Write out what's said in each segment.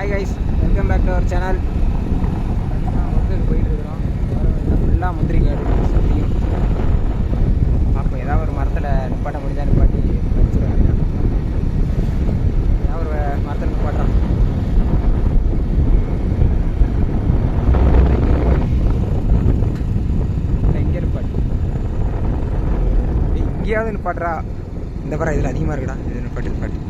Hi guys welcome back to our channel ஒர்க்குக்கு போயிட்டு இருக்கிறோம் ஃபுல்லாக முந்திரி காடு சுற்றியும் பார்ப்போம் ஏதாவது ஒரு மரத்தில் நிப்பாட்ட முடிஞ்சா நிப்பாட்டி வேண்டியதான் ஏதாவது ஒரு மரத்தில் நிப்பாட்டுறோம் எங்கே நிப்பாட்டு டேய், இங்கேயாவது நிப்பாட்டுறா. இந்த பரம் இதில் அதிகமாக இருக்குடா. இது நிப்பாட்டு நிப்பாட்டு.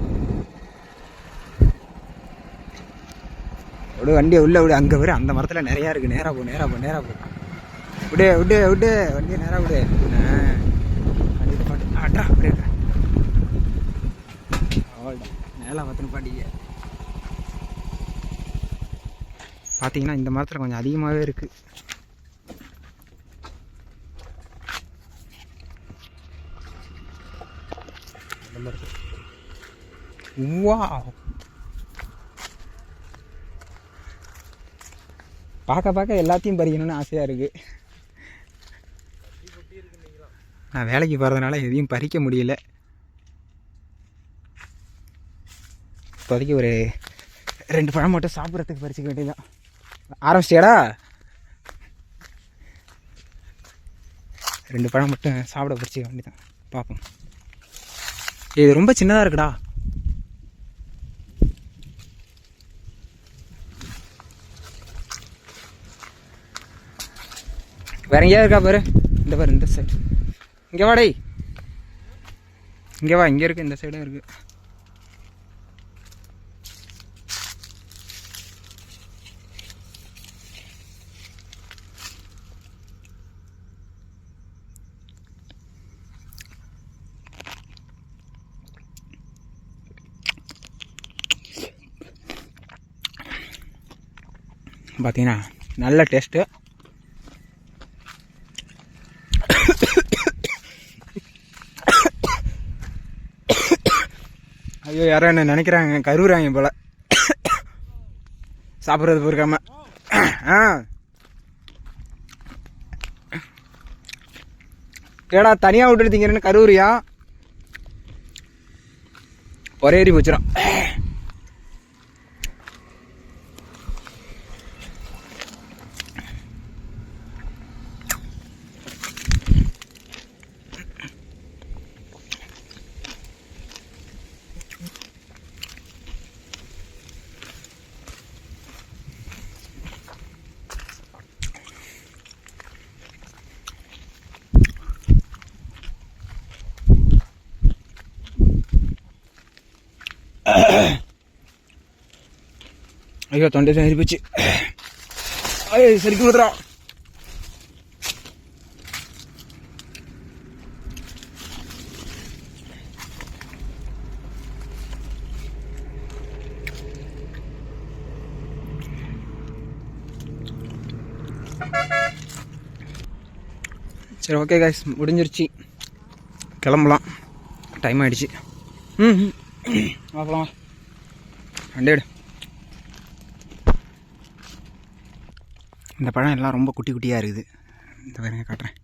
விடு வண்டியை உள்ள விடு அங்கே விடு அந்த மரத்தில் நிறையா இருக்குது நேராக போ நேராக போ நேராக போ. விடு விடு விடு வண்டியை நேராக விடு. ஆ வண்டி நிப்பாட்டு ஆட்ரா அப்படியே அவ்வளோதான் மேலே பார்த்துன்னு பாட்டிங்க பார்த்தீங்கன்னா இந்த மரத்தில் கொஞ்சம் அதிகமாகவே இருக்குது Wow. பார்க்க பார்க்க எல்லாத்தையும் பறிக்கணும்னு ஆசையாக இருக்குது நான் வேலைக்கு போகிறதுனால எதையும் பறிக்க முடியல. இப்போதைக்கு ஒரு ரெண்டு பழம் மட்டும் சாப்பிட்றதுக்கு பறிச்சிக்க வேண்டியதான் ஆரம்பிச்சிட்டியாடா? ரெண்டு பழம் மட்டும் சாப்பிட பறிச்சிக்க வேண்டியதான் பார்ப்போம். இது ரொம்ப சின்னதாக இருக்குடா. வேற எங்கேயா இருக்கா பாரு? இந்த பாரு இந்த சைடு இங்கே வாடை இங்கே வா இங்கே இருக்கு இந்த சைடும் இருக்கு. பார்த்தீங்கன்னா நல்ல டேஸ்ட்டு ஐயோ யாரோ என்ன நினைக்கிறாங்க. கருவுறாங்க போல. சாப்பிட்றது பொறுக்காம. ஆ. ஏடா தனியாக விட்டுட்டு கருவுறியா? ஒரே ஏறி போச்சிடும் ஐயோ தொண்டை தான் போச்சு ஐயோ சரிக்கு விடுறா. சரி ஓகே காய்ஸ் முடிஞ்சிருச்சு. கிளம்பலாம். டைம் ஆயிடுச்சு. ம் ம். வா போலாம் இந்த பழம் எல்லாம் ரொம்ப குட்டி குட்டியாக இருக்குது. இந்த பாருங்க காட்டுறேன்.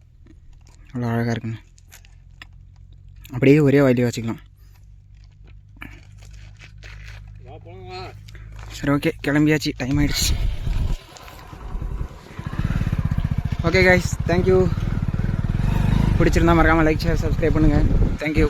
அவ்வளோ அழகாக இருக்குன்னு அப்படியே ஒரே வயலில் வச்சுக்கலாம். சரி ஓகே கிளம்பியாச்சு. டைம் ஆயிடுச்சு. ஓகே கைஸ் தேங்க்யூ பிடிச்சிருந்தா மறக்காமல் லைக் ஷேர் சப்ஸ்கிரைப் பண்ணுங்கள் தேங்க்யூ